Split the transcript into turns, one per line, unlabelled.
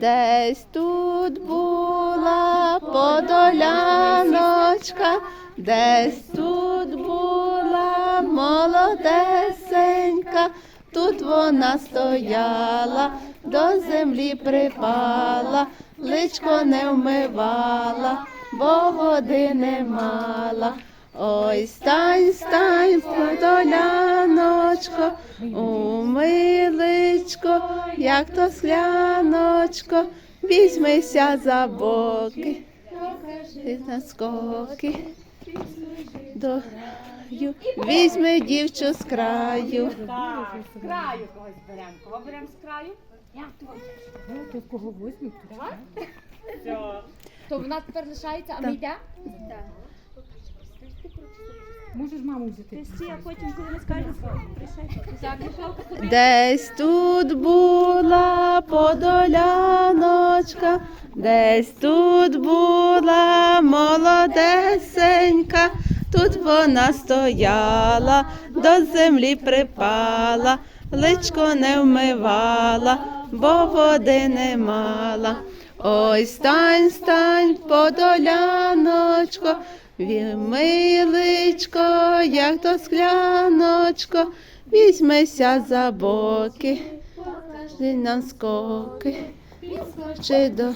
Десь тут була подоляночка, десь тут була молодесенька, тут вона стояла, до землі припала, личко не вмивала, бо води не мала. Ой, стань, стань, подоляночко, умиличко, як то скляночко, візьмися за боки, ти на до ю- візьми дівчу з краю.
З краю когось беремо. Кого беремо з краю? Як твоє?
То кого візьмуть?
Все.
То в нас тепер лишається, а ми йдемо?
Можеш маму взяти?
а потім, коли ми скажемо,
Десь тут була подоляночка, десь тут була молодесенька, тут вона стояла, до землі припала, личко не вмивала, бо води не мала. Ой, стань, стань, подоляночко, миличко, як то скляночко, візьмися за боки, покажи нам скоки, чи до